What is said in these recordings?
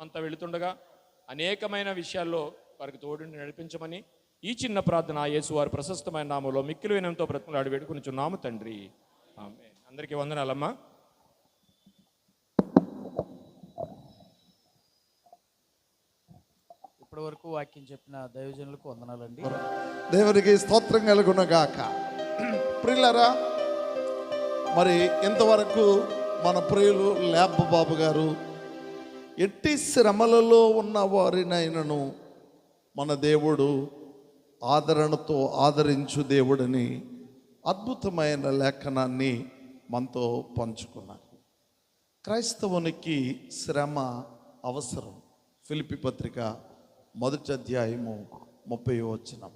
అంతా వెళుతుండగా అనేకమైన విషయాల్లో వారికి తోడుని నడిపించమని ఈ చిన్న ప్రార్థన యేసు వారి ప్రశస్తమైన నామంలో మిక్కిలి వినంతో బ్రతుకులాడి వేడుకొనిచున్నాము తండ్రి. ఆమె అందరికీ వందనాలమ్మా. ఇప్పటి వరకు వాక్యం చెప్పిన దైవజనులకు వందనాలండి. దేవునికి స్తోత్రం కలుగునగాక. ప్రిల్లరా మరి ఇంతవరకు మన ప్రియులు ల్యాబ్ బాబు గారు ఎట్టి శ్రమలలో ఉన్న వారినైనను మన దేవుడు ఆదరణతో ఆదరించు దేవుడని అద్భుతమైన లేఖనాన్ని మనతో పంచుకున్నారు. క్రైస్తవునికి శ్రమ అవసరం. ఫిలిపి పత్రిక మొదటి అధ్యాయము ముప్పై వచ్చిన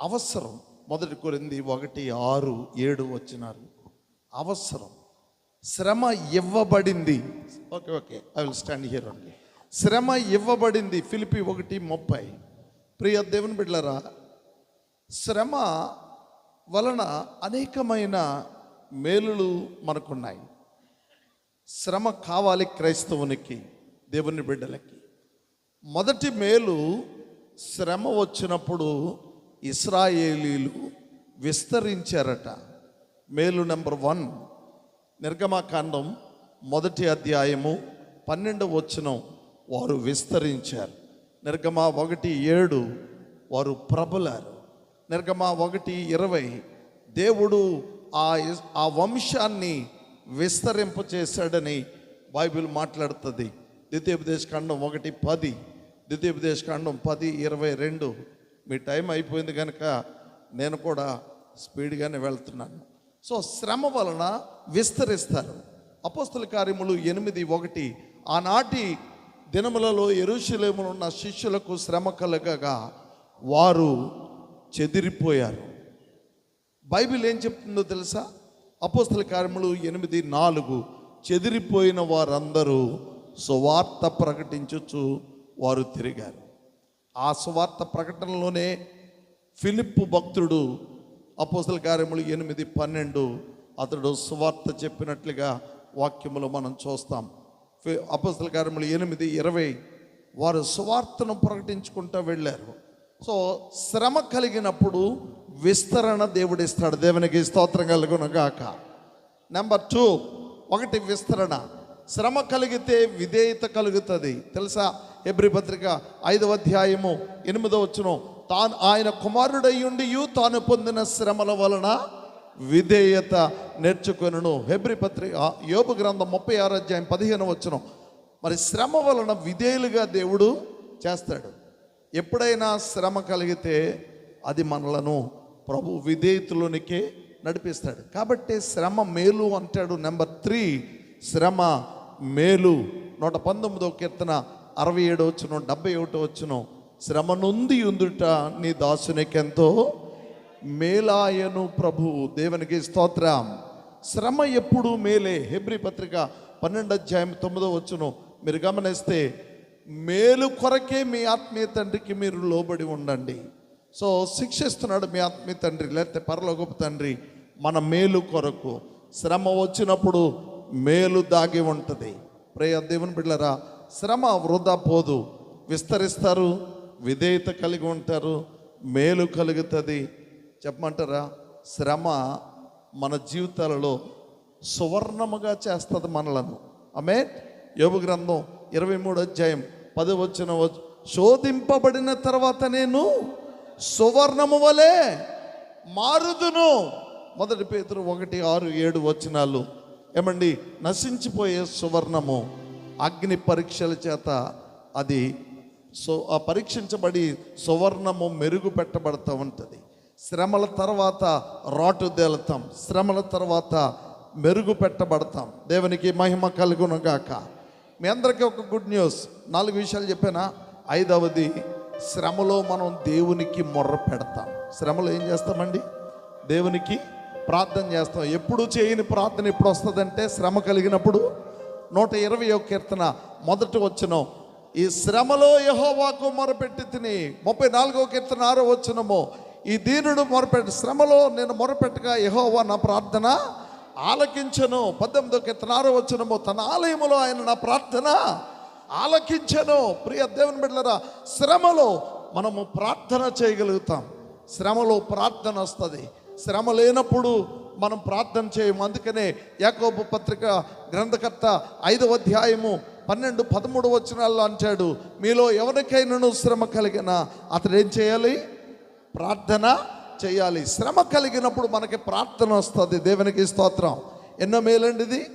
అవసరం. మొదటి కొరింది ఒకటి ఆరు ఏడు వచ్చినారు అవసరం. శ్రమ ఇవ్వబడింది. Okay okay I will stand here only శ్రమ ఇవ్వబడింది. ఫిలిపి ఒకటి ముప్పై. ప్రియ దేవుని బిడ్డలరా శ్రమ వలన అనేకమైన మేలులు మనకున్నాయి. శ్రమ కావాలి క్రైస్తవునికి దేవుని బిడ్డలకి. మొదటి మేలు శ్రమ వచ్చినప్పుడు ఇస్రాయేలీలు విస్తరించారట. మేలు నెంబర్ వన్ నిర్గమాకాండం మొదటి అధ్యాయము పన్నెండవ వచనం వారు విస్తరించారు. నిర్గమ ఒకటి ఏడు వారు ప్రబలారు. నిర్గమ ఒకటి ఇరవై దేవుడు ఆ ఆ వంశాన్ని విస్తరింపచేశాడని బైబిల్ మాట్లాడుతుంది. ద్వితీయోపదేశ కాండం ఒకటి పది ద్వితీయోపదేశ కాండం పది ఇరవై రెండు. మీ టైం అయిపోయింది కనుక నేను కూడా స్పీడ్గానే వెళ్తున్నాను. సో శ్రమ వలన విస్తరిస్తారు. అపోస్తుల కార్యములు ఎనిమిది ఒకటి. ఆనాటి దినములలో ఎరుశలేములు ఉన్న శిష్యులకు శ్రమ కలగగా వారు చెదిరిపోయారు. బైబిల్ ఏం చెప్తుందో తెలుసా? అపోస్తల కార్యములు ఎనిమిది నాలుగు. చెదిరిపోయిన వారందరూ సువార్త ప్రకటించచ్చు వారు తిరిగారు. ఆ సువార్త ప్రకటనలోనే ఫిలిప్పు భక్తుడు అపోసల కార్యములు ఎనిమిది పన్నెండు. అతడు సువార్త చెప్పినట్లుగా వాక్యములు మనం చూస్తాం. అపోసల కార్యములు ఎనిమిది ఇరవై. వారు సువార్తను ప్రకటించుకుంటూ వెళ్ళారు. సో శ్రమ కలిగినప్పుడు విస్తరణ దేవుడిస్తాడు. దేవునికి స్తోత్రం కలుగునగాక. నెంబర్ టూ ఒకటి విస్తరణ. శ్రమ కలిగితే విధేయత కలుగుతుంది. తెలుసా? ఎబ్రి పత్రిక ఐదవ అధ్యాయము ఎనిమిదవ వచ్చును తాను ఆయన కుమారుడయ్యుండి తాను పొందిన శ్రమల వలన విధేయత నేర్చుకొనును. హెబ్రి పత్రిక ఆ, గ్రంథం ముప్పై ఆరు అధ్యాయం పదిహేను వచ్చిన మరి శ్రమ వలన విధేయులుగా దేవుడు చేస్తాడు. ఎప్పుడైనా శ్రమ కలిగితే అది మనలను ప్రభు విధేయతలోనికి నడిపిస్తాడు. కాబట్టి శ్రమ మేలు అంటాడు నెంబర్ త్రీ. శ్రమ మేలు. నూట పంతొమ్మిదో కీర్తన అరవై ఏడు వచ్చును డెబ్బై ఒకటో వచ్చును శ్రమ నుండి ఉందుట నీ దాసునికెంతో? మేలాయను ప్రభు దేవునికి స్తోత్రం. శ్రమ ఎప్పుడు మేలే. హెబ్రి పత్రిక పన్నెండు అధ్యాయం తొమ్మిదో వచ్చును. మీరు గమనిస్తే మేలు కొరకే మీ ఆత్మీయ తండ్రికి మీరు లోబడి ఉండండి. సో శిక్షిస్తున్నాడు మీ ఆత్మీయ తండ్రి లేకపోతే పరలోకపు తండ్రి మన మేలు కొరకు. శ్రమ వచ్చినప్పుడు మేలు దాగి ఉంటుంది. ప్రేయ దేవుని బిడ్డలరా శ్రమ వృధా పోదు. విస్తరిస్తారు విధేయత కలిగి ఉంటారు మేలు కలుగుతుంది. చెప్పమంటారా? శ్రమ మన జీవితాలలో సువర్ణముగా చేస్తుంది మనలను. ఆమె యోగు గ్రంథం ఇరవై మూడు అధ్యాయం పది వచ్చిన శోధింపబడిన తర్వాత నేను సువర్ణము వలె మారుదును. మొదటి పేతురు ఒకటి ఆరు ఏడు వచనాలు. ఏమండి? నశించిపోయే సువర్ణము. అగ్ని పరీక్షల చేత అది సో ఆ పరీక్షించబడి సువర్ణము మెరుగు పెట్టబడుతూ ఉంటుంది. శ్రమల తర్వాత రాటు తేలుతాం శ్రమల తర్వాత మెరుగు పెట్టబడతాం దేవునికి మహిమ కలుగునగాక. మీ అందరికీ ఒక గుడ్ న్యూస్ నాలుగు విషయాలు చెప్పానా? ఐదవది శ్రమలో మనం దేవునికి మొర్ర పెడతాం. శ్రమలో ఏం చేస్తామండి? దేవునికి ప్రార్థన చేస్తాం. ఎప్పుడు చేయని ప్రార్థన ఎప్పుడు వస్తుందంటే శ్రమ కలిగినప్పుడు నూట ఇరవై ఒక కీర్తన మొదటి వచ్చిన ఈ శ్రమలో యహోవాకు మొరపెట్టి తిని. ముప్పై నాలుగో కీర్తన ఆరో వచ్చినము ఈ దీనుడు మొరపెట్టి శ్రమలో నేను మొరపెట్టగా యహోవా నా ప్రార్థన ఆలకించను. పద్దెనిమిదో కీర్తన ఆరో వచ్చినము తన ఆలయములో ఆయన నా ప్రార్థన ఆలకించను. ప్రియ దేవుని బిడ్డలరా శ్రమలో మనము ప్రార్థన చేయగలుగుతాం. శ్రమలో ప్రార్థన వస్తుంది. శ్రమ లేనప్పుడు మనం ప్రార్థన చేయము. అందుకనే యాకోబు పత్రిక గ్రంథకర్త ఐదవ అధ్యాయము పన్నెండు పదమూడు వచనాల్లో అంటాడు మీలో ఎవరికైనాను శ్రమ కలిగిన అతడు ఏం చేయాలి? ప్రార్థన చేయాలి. శ్రమ కలిగినప్పుడు మనకి ప్రార్థన వస్తుంది. దేవునికి స్తోత్రం. ఎన్నో మేలండి ఇది?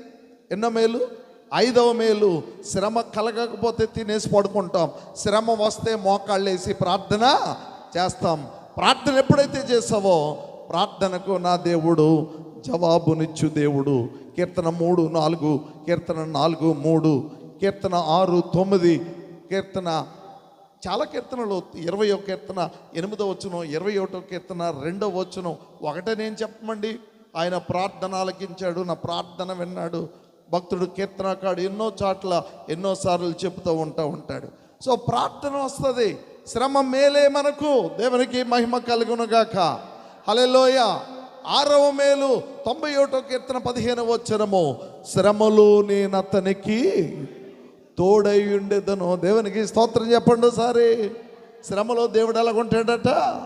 ఎన్నో మేలు? ఐదవ మేలు. శ్రమ కలగకపోతే తినేసి పడుకుంటాం. శ్రమ వస్తే మోకాళ్ళేసి ప్రార్థన చేస్తాం. ప్రార్థన ఎప్పుడైతే చేసావో ప్రార్థనకు నా దేవుడు జవాబునిచ్చు దేవుడు. కీర్తన మూడు నాలుగు కీర్తన నాలుగు మూడు కీర్తన ఆరు తొమ్మిది కీర్తన చాలా కీర్తనలు. ఇరవయో కీర్తన ఎనిమిదో వచ్చును ఇరవై ఒకటో కీర్తన రెండో వచ్చును ఒకటే నేను చెప్పమండి ఆయన ప్రార్థన ఆలకించాడు నా ప్రార్థన విన్నాడు. భక్తుడు కీర్తనకాడు ఎన్నో చాట్ల ఎన్నోసార్లు చెబుతూ ఉంటా ఉంటాడు. సో ప్రార్థన వస్తుంది. శ్రమ మేలే మనకు దేవునికి మహిమ కలుగునుగాక హలెలోయ ఆరవ మేలు తొంభై ఒకటో కీర్తన పదిహేను వచ్చరము శ్రమలు నేను అతనికి తోడై ఉండేదను దేవునికి స్తోత్రం చెప్పండి సారి శ్రమలో దేవుడు ఎలాగుంటాడట ఉంటాడట?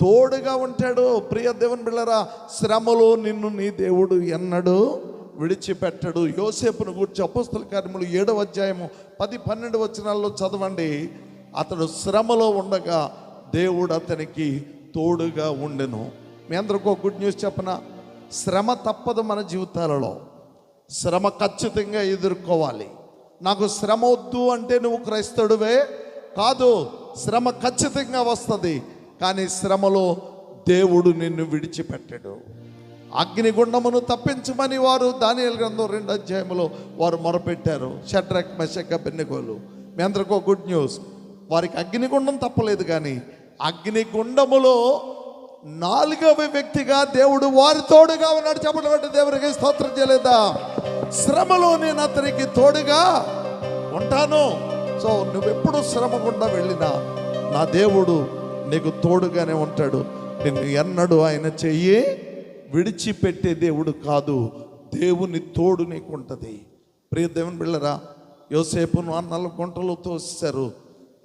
తోడుగా ఉంటాడు. ప్రియ దేవుని బిళ్ళరా శ్రమలో నిన్ను నీ దేవుడు ఎన్నడు విడిచిపెట్టడు. యోసేపును గురించి అపోస్తుల కార్యములు ఏడవ అధ్యాయము పది పన్నెండు వచనాల్లో చదవండి. అతడు శ్రమలో ఉండగా దేవుడు అతనికి తోడుగా ఉండెను. మీ అందరికీ ఒక గుడ్ న్యూస్ చెప్పన? శ్రమ తప్పదు మన జీవితాలలో. శ్రమ ఖచ్చితంగా ఎదుర్కోవాలి. నాకు శ్రమ వద్దు అంటే నువ్వు క్రైస్తవుడివే? కాదు శ్రమ ఖచ్చితంగా వస్తుంది. కానీ శ్రమలో దేవుడు నిన్ను విడిచిపెట్టాడు. అగ్నిగుండమును తప్పించమని వారు దానియల్ గ్రంథం రెండు అధ్యాయంలో వారు మొరపెట్టారు. షట్రక్ మెషక్క బెన్నెకోలు మీ అందరికీ గుడ్ న్యూస్ వారికి అగ్నిగుండం తప్పలేదు కానీ అగ్నిగుండములో నాలుగవ వ్యక్తిగా దేవుడు వారి తోడుగా ఉన్నాడు. చెప్పటువంటి అంటే స్తోత్రం చేయలేదా? శ్రమలో నేను అతనికి తోడుగా ఉంటాను. సో నువ్వెప్పుడు శ్రమ గుండా వెళ్ళినా నా దేవుడు నీకు తోడుగానే ఉంటాడు. నిన్ను ఎన్నడూ ఆయన చెయ్యి విడిచిపెట్టే దేవుడు కాదు. దేవుని తోడు నీకు ఉంటుంది ప్రియ దేవుని బిళ్ళరా యోసేపును అన్నల గుంటలు తోసారు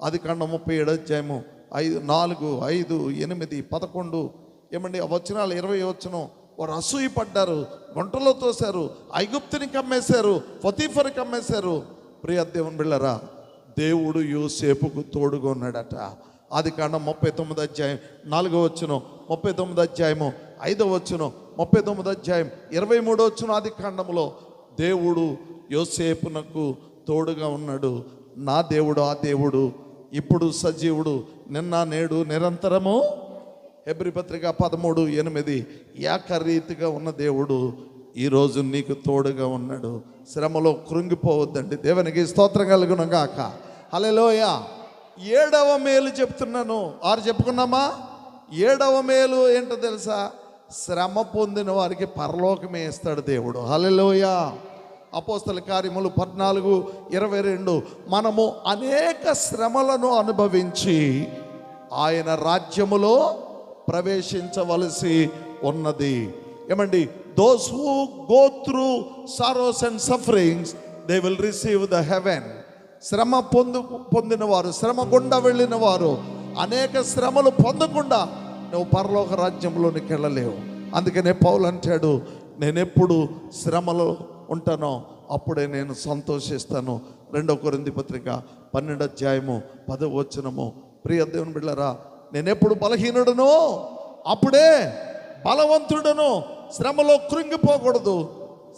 అది కన్నా ముప్పై ఏడు అధ్యాయము. ఐదు నాలుగు ఐదు ఎనిమిది పదకొండు ఏమండి ఆ వచనాలు ఇరవై వచ్చనం వారు అసూయ పడ్డారు గుంటలో తోశారు ఐగుప్తుని కమ్మేశారు ఫతీఫర్ కమ్మేశారు. ప్రియ దేవుని బిళ్ళరా దేవుడు యోసేపుకు తోడుగా ఉన్నాడట. అది కాండం ముప్పై తొమ్మిది అధ్యాయం నాలుగో వచ్చును ముప్పై తొమ్మిది అధ్యాయము ఐదో వచ్చును ముప్పై తొమ్మిది అధ్యాయం ఇరవై మూడో వచ్చును ఆది కాండంలో దేవుడు యోసేపునకు తోడుగా ఉన్నాడు. నా దేవుడు ఆ దేవుడు ఇప్పుడు సజీవుడు నిన్న నేడు నిరంతరము. హెబ్రి పత్రిక పదమూడు ఎనిమిది. ఏకరీతిగా ఉన్న దేవుడు ఈరోజు నీకు తోడుగా ఉన్నాడు. శ్రమలో కృంగిపోవద్దండి. దేవునికి స్తోత్రం కలుగునగాక హలోయ ఏడవ మేలు చెప్తున్నాను. ఆరు చెప్పుకున్నామా? ఏడవ మేలు ఏంటో తెలుసా? శ్రమ పొందిన వారికి పరలోకమే ఇస్తాడు దేవుడు. హలోయ అపోస్తల కార్యములు పద్నాలుగు ఇరవై రెండు. మనము అనేక శ్రమలను అనుభవించి ఆయన రాజ్యములో ప్రవేశించవలసి ఉన్నది. ఏమండి? Those who go through sorrows and sufferings they will receive the heaven శ్రమ పొందు పొందిన వారు శ్రమ గుండా వెళ్ళిన వారు అనేక శ్రమలు పొందకుండా నువ్వు పరలోక రాజ్యంలోనికి వెళ్ళలేవు. అందుకనే పౌలు అంటాడు నేనెప్పుడు శ్రమలో ఉంటానో అప్పుడే నేను సంతోషిస్తాను. రెండో కొరింది పత్రిక పన్నెండు అధ్యాయము పదవ వచనము ప్రియ దేవుని బిళ్ళరా నేనెప్పుడు బలహీనుడను? అప్పుడే బలవంతుడను. శ్రమలో కృంగిపోకూడదు.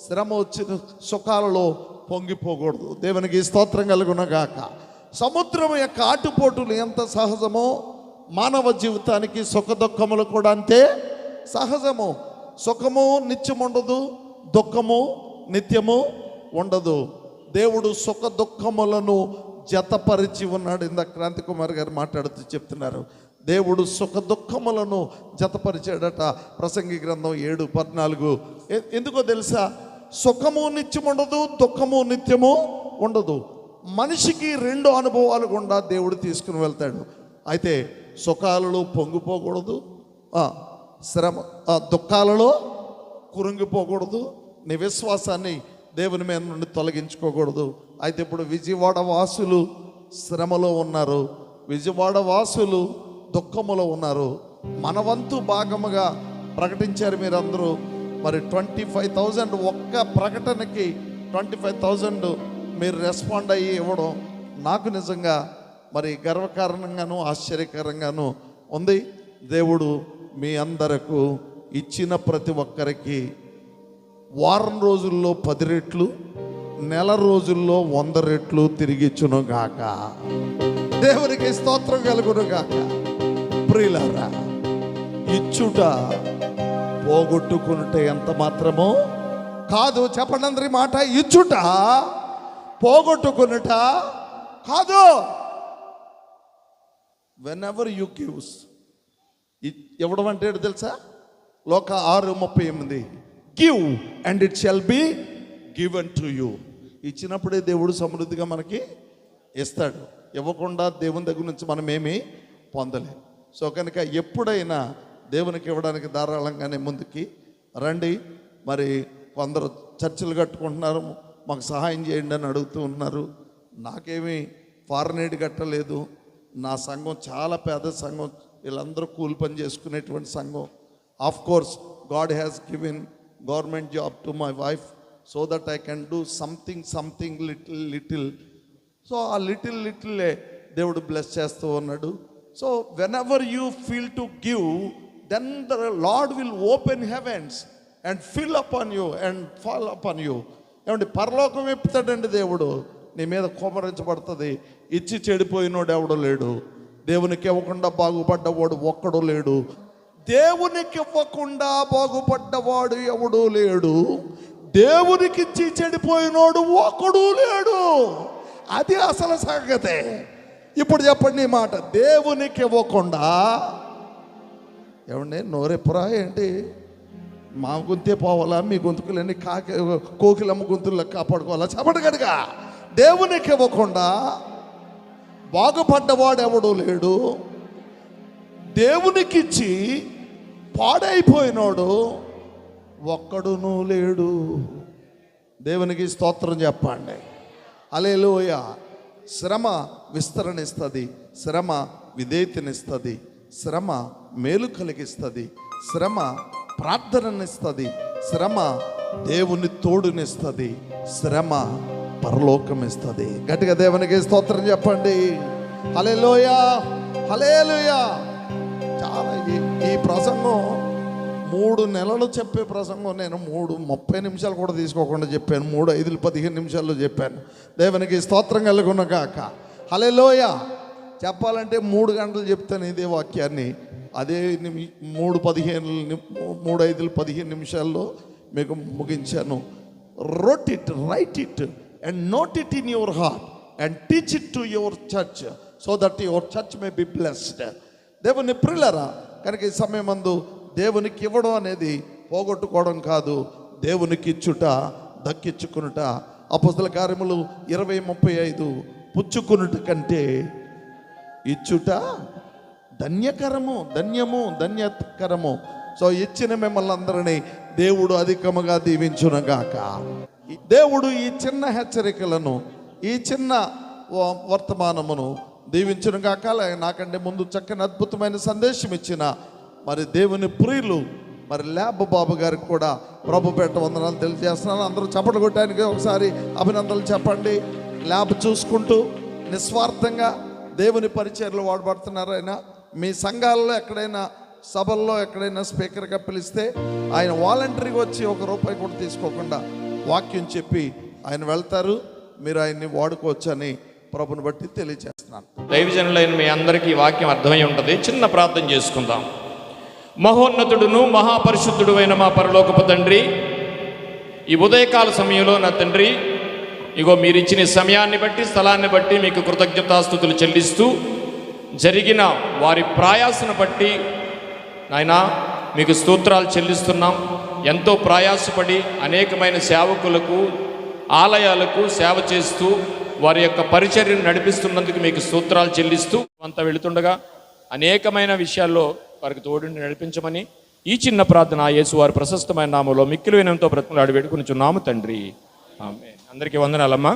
శ్రమ వచ్చిన సుఖాలలో పొంగిపోకూడదు. దేవునికి స్తోత్రం కలుగునగాక. సముద్రం యొక్క ఆటుపోటులు ఎంత సహజమో మానవ జీవితానికి సుఖ దుఃఖములు కూడా అంతే సహజము. సుఖము నిత్యం ఉండదు దుఃఖము నిత్యము ఉండదు. దేవుడు సుఖ దుఃఖములను జతపరిచి ఉన్నాడు. ఇందాక క్రాంతి కుమార్ గారు మాట్లాడుతూ చెప్తున్నారు. దేవుడు సుఖ దుఃఖములను జతపరిచాడట. ప్రసంగి గ్రంథం ఏడు పద్నాలుగు. ఎందుకో తెలుసా? సుఖము నిత్యం ఉండదు దుఃఖము నిత్యము ఉండదు. మనిషికి రెండు అనుభవాలు గుండా దేవుడు తీసుకుని వెళ్తాడు. అయితే సుఖాలలో పొంగిపోకూడదు శ్రమ దుఃఖాలలో కురుంగిపోకూడదు నీ విశ్వాసాన్ని దేవుని మీద నుండి తొలగించుకోకూడదు. అయితే ఇప్పుడు విజయవాడ వాసులు శ్రమలో ఉన్నారు. విజయవాడ వాసులు దుఃఖములో ఉన్నారు. మనవంతు భాగముగా ప్రకటించారు మీరందరూ. మరి ట్వంటీ ఫైవ్ థౌజండ్ ఒక్క ప్రకటనకి ట్వంటీ ఫైవ్ థౌజండ్ మీరు రెస్పాండ్ అయ్యి ఇవ్వడం నాకు నిజంగా మరి గర్వకారణంగాను ఆశ్చర్యకరంగాను ఉంది. దేవుడు మీ అందరకు ఇచ్చిన ప్రతి ఒక్కరికి వారం రోజుల్లో పది రెట్లు నెల రోజుల్లో వంద రెట్లు తిరిగిచ్చును గాక. దేవునికి స్తోత్రం కలుగును గాక. ప్రియులారా ఇచ్చుట పోగొట్టుకునుట ఎంత మాత్రమో? కాదు చెప్పండి అందరి మాట ఇచ్చుట పోగొట్టుకునుట కాదు. వెన్ ఎవర్ యూ గివ్స్ ఇవ్వడం అంటే తెలుసా? లోక ఆరు ముప్పై ఎనిమిది. Give and it shall be given to you ఇచ్చినప్పుడే దేవుడు సమృద్ధిగా మనకి ఇస్తాడు. ఇవ్వకుండా దేవుని దగ్గర నుంచి మనం ఏమీ పొందలేం. సో కనుక ఎప్పుడైనా దేవునికి ఇవ్వడానికి ధారాళంగానే ముందుకి రండి. మరి కొందరు చర్చలు కట్టుకుంటున్నారు మాకు సహాయం చేయండి అని అడుగుతూ ఉన్నారు. నాకేమీ ఫారెన్ ఎయిడ్ కట్టలేదు. నా సంఘం చాలా పేద సంఘం. వీళ్ళందరూ కూలి పని చేసుకునేటువంటి సంఘం. Of course God has given government job to my wife so that I can do something something little little so uh little లిటిల్లే దేవుడు బ్లెస్ చేస్తూ ఉన్నాడు. So whenever you feel to give then the Lord will open heavens and fill up on you and fall up on you ఏమండి పరలోకం ఎప్పుతాడండి దేవుడు. నీ మీద కోమరించబడుతుంది. ఇచ్చి చెడిపోయినోడు ఎవడు లేడు. దేవునికి ఇవ్వకుండా బాగుపడ్డవాడు ఒక్కడు లేడు. దేవునికి ఇవ్వకుండా బాగుపడ్డవాడు ఎవడూ లేడు. దేవునికిచ్చి చెడిపోయినోడు ఒక్కడు లేడు. అది అసలు సంగతే. ఇప్పుడు చెప్పండి ఈ మాట దేవునికి ఇవ్వకుండా ఏమండి నోరెప్పురా ఏంటి? మా గొంతే పోవాలా? మీ గొంతుకులన్నీ కాకి కోకిలమ్మ గొంతుల్లో కాపాడుకోవాలా? చెప్పండి కనుక దేవునికి ఇవ్వకుండా బాగుపడ్డవాడు ఎవడూ లేడు. దేవునికిచ్చి పాడైపోయినోడు ఒక్కడునూ లేడు. దేవునికి స్తోత్రం చెప్పండి. అలేలోయ శ్రమ విస్తరణిస్తుంది శ్రమ విధేయతనిస్తుంది శ్రమ మేలు కలిగిస్తుంది శ్రమ ప్రార్థననిస్తుంది శ్రమ దేవుని తోడునిస్తుంది శ్రమ పరలోకం ఇస్తుంది గట్టిగా దేవునికి స్తోత్రం చెప్పండి. హలేలోయ హలేలుయ చాలా ఈ- ప్రసంగం మూడు నెలలు చెప్పే ప్రసంగం. నేను మూడు ముప్పై నిమిషాలు కూడా తీసుకోకుండా చెప్పాను. మూడు ఐదు పదిహేను నిమిషాల్లో చెప్పాను. దేవునికి స్తోత్రం కలుగున్న కాక హలేలోయ చెప్పాలంటే మూడు గంటలు చెప్తాను ఇదే వాక్యాన్ని. అదే నిమి మూడు పదిహేను మూడు ఐదు పదిహేను నిమిషాల్లో మీకు ముగించాను. Wrote it write it and note it in your heart and teach it to your church so that your church may be blessed దేవుని ప్రిల్లరా కనుక ఈ సమయం అందు దేవునికి ఇవ్వడం అనేది పోగొట్టుకోవడం కాదు. దేవునికి ఇచ్చుట దక్కించుకునుట అపస్తుల కార్యములు ఇరవై ముప్పై ఐదు. పుచ్చుకునుట కంటే ఇచ్చుట ధన్యకరము ధన్యము ధన్యకరము. సో ఇచ్చిన మిమ్మల్ని అందరినీ దేవుడు అధికముగా దీవించునగాక. దేవుడు ఈ చిన్న హెచ్చరికలను ఈ చిన్న వ- వర్తమానమును దీవించను కాక నాకంటే ముందు చక్కని అద్భుతమైన సందేశం ఇచ్చిన మరి దేవుని ప్రియులు మరి ల్యాబ్ బాబు గారికి కూడా ప్రభుపేట వందనాలు తెలియజేస్తున్నాను. అందరూ చప్పట్లు కొట్టడానికి ఒకసారి అభినందనలు చెప్పండి. ల్యాబ్ చూసుకుంటూ నిస్వార్థంగా దేవుని పరిచయలు వాడబడుతున్నారు ఆయన. మీ సంఘాల్లో ఎక్కడైనా సభల్లో ఎక్కడైనా స్పీకర్గా పిలిస్తే ఆయన వాలంటరీగా వచ్చి ఒక రూపాయి కూడా తీసుకోకుండా వాక్యం చెప్పి ఆయన వెళ్తారు. మీరు ఆయన్ని వాడుకోవచ్చని ప్రభుని బట్టి తెలియజేస్తున్నాను దైవజనులైన మీ అందరికీ వాక్యం అర్థమై ఉంటుంది. చిన్న ప్రార్థన చేసుకుందాం. మహోన్నతుడును మహాపరిశుద్ధుడు అయిన మా పరలోకపు తండ్రి ఈ ఉదయకాల సమయంలో నా తండ్రి ఇగో మీరు ఇచ్చిన సమయాన్ని బట్టి స్థలాన్ని బట్టి మీకు కృతజ్ఞతాస్థుతులు చెల్లిస్తూ జరిగిన వారి ప్రయాసను బట్టి నాయనా మీకు స్తోత్రాలు చెల్లిస్తున్నాం. ఎంతో ప్రయాసపడి అనేకమైన సేవకులకు ఆలయాలకు సేవ చేస్తూ వారి యొక్క పరిచర్యను నడిపిస్తున్నందుకు మీకు సూత్రాలు చెల్లిస్తూ అంత వెళుతుండగా అనేకమైన విషయాల్లో వారికి తోడుని నడిపించమని ఈ చిన్న ప్రార్థన యేసు వారి ప్రశస్తమైన నామంలో మిక్కిలు వినంతో బ్రతుకులాడి వేడుకుని చున్నాము తండ్రి. ఆమె అందరికీ వందనాలమ్మా.